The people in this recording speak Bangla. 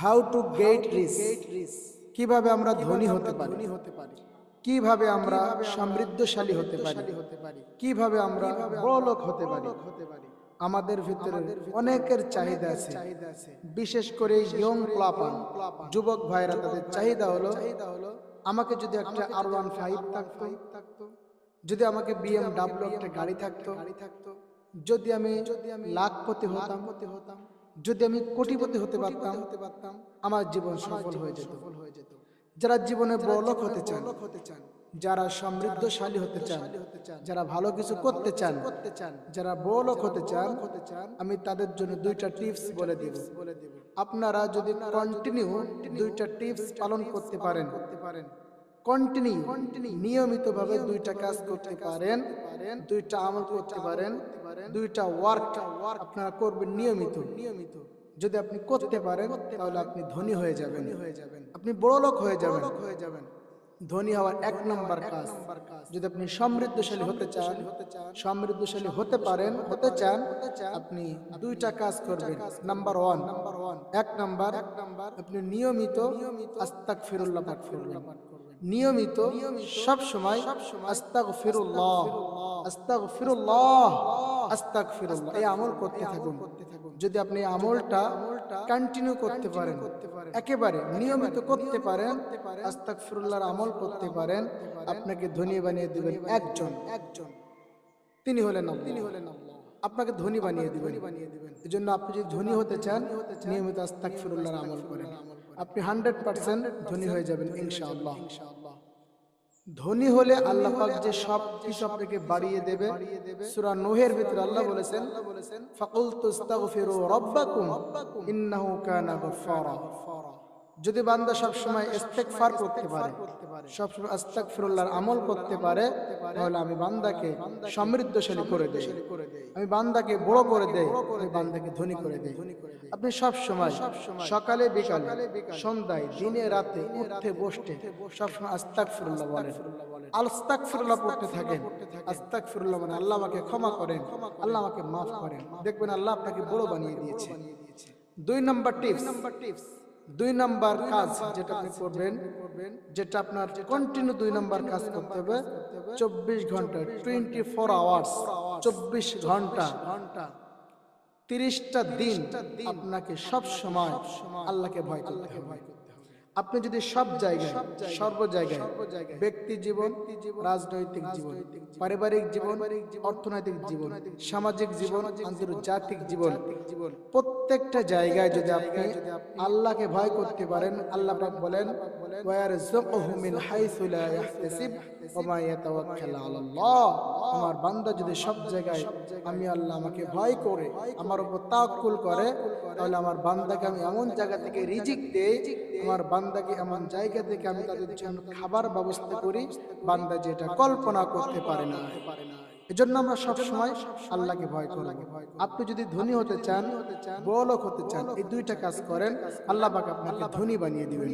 হাউ টু গেট রিচ কীভাবে আমরা ধনী হতে পারি? কীভাবে আমরা সমৃদ্ধশালী হতে পারি? কীভাবে আমরা বড়লোক হতে পারি? আমাদের ভিতরে অনেকের চাহিদা আছে। বিশেষ করে ইয়ং প্লাপান যুবক ভাইরা তাদের চাহিদা হলো আমাকে যদি একটা আর ওয়ান ফাইভ থাকতো যদি আমাকে বিএমডাব্লিউ একটা গাড়ি থাকতো যদি আমি লাখপতি হতাম হতাম যদি আমি কোটিপতি হতে পারতাম হতে পারতাম আমার জীবন সফল হয়ে যেত। যারা জীবনে বড়লোক হতে চান হতে চান যারা সমৃদ্ধশালী হতে চান যারা ভালো কিছু করতে চান যারা বড়লোক হতে চান হতে চান আমি তাদের জন্য দুইটা টিপস বলে দিব। বলে দিব। আপনারা যদি কন্টিনিউ দুইটা টিপস পালন করতে পারেন। করতে পারেন কন্টিনিউ নিয়মিত ভাবে দুইটা কাজ করতে পারেন দুইটা আমল করতে পারেন দুইটা ওয়ার্ক আপনারা করবেন নিয়মিত। নিয়মিত যদি আপনি করতে পারেন তাহলে আপনি ধনী হয়ে যাবেন। হয়ে যাবেন। আপনি বড় লোক হয়ে যাবেন। হয়ে যাবেন। ধনী হওয়ার এক নম্বর কাজ। যদি আপনি সমৃদ্ধশালী হতে চান সমৃদ্ধশালী হতে পারেন হতে চান আপনি দুইটা কাজ করবেন। নাম্বার ওয়ান নাম্বার ওয়ান এক নাম্বার। এক নাম্বার। আপনি নিয়মিত আস্তাক ফিরুল্লাহ পাঠ করবেন। নিয়মিত সব সময় এই আমল করতে থাকুন যদি আপনি আমলটা কন্টিনিউ করতে পারেন, একেবারে নিয়মিত করতে পারেন আমল করতে পারেন, আপনাকে ধনী বানিয়ে দিবেন একজন একজন তিনি হলেন। তিনি হলেন। আপনাকে ধনী বানিয়ে দিবেন বানিয়ে জন্য আপনি যদি ধনী হতে চান, নিয়মিত আস্তাক ফিরুল্লাহর আমল করেন আপনি হান্ড্রেড পার্সেন্ট ধনী হয়ে যাবেন ইনশাআল্লাহ। ইনশাআল্লাহ। ধনী হলে আল্লাহ পাক যে সব কিছু আপনাকে বাড়িয়ে দেবে সূরা নোহের ভিতরে আল্লাহ বলেছেন ফাকুল তুস্তাগফিরু রাব্বাকুম ইন্নাহু কানা গফফারা যদি বান্দা সব সময় ইস্তেগফার করতে পারে সব সময় আস্তাগফিরুল্লাহর আমল করতে পারে, তাহলে আমি বান্দাকে সমৃদ্ধশালী করে দেই। আমি বান্দাকে বড় করে দেই, আমি বান্দাকে ধনী করে দেই। আপনি সব সময় সকালে বিকালে সন্ধ্যায়, দিনে রাতে উঠতে বসতে সব সময় আস্তাগফিরুল্লাহ বলেন। আস্তাগফিরুল্লাহ পড়তে থাকেন। মানে আল্লাহ আমাকে ক্ষমা করেন, আল্লাহ আমাকে মাফ করেন। দেখবেন আল্লাহ আপনাকে বড় বানিয়ে দিয়েছে। দুই নাম্বার টিপস নাম্বার টিপস। দুই নাম্বার কাজ যেটা আপনি করবেন, যেটা আপনার কন্টিনিউ দুই নাম্বার কাজ করতে হবে, চব্বিশ ঘণ্টা টোয়েন্টি ফোর আওয়ার্স চব্বিশ ঘণ্টা ঘণ্টা। তিরিশটা দিন আপনাকে সব সময় আল্লাহকে ভয় করতে হবে। আপনি যদি সব জায়গায়, সর্ব জায়গায়, ব্যক্তি জীবন, রাজনৈতিক জীবন, পারিবারিক জীবন, অর্থনৈতিক জীবন, সামাজিক জীবন, আন্তর্জাতিক জীবন, প্রত্যেকটা জায়গায় যদি আপনি আল্লাহকে ভয় করতে পারেন, আল্লাহ বলেন বলেন আমার বান্দা যদি সব জায়গায় আমি আল্লাহ আমাকে ভয় করে আমার উপর তাওয়াক্কুল করে তাহলে আমার বান্দাকে আমি এমন জায়গা থেকে রিজিক দেই আমার বান্দাকে এমন জায়গা থেকে আমি তাদের জন্য খাবার ব্যবস্থা করি বান্দা যেটা কল্পনা করতে পারে না এজন্য আমরা সব সময় আল্লাহকে ভয় করব। আপনি যদি ধনী হতে চান বড়লোক হতে চান এই দুইটা কাজ করেন আল্লাহ পাক আপনাকে ধনী বানিয়ে দিবেন।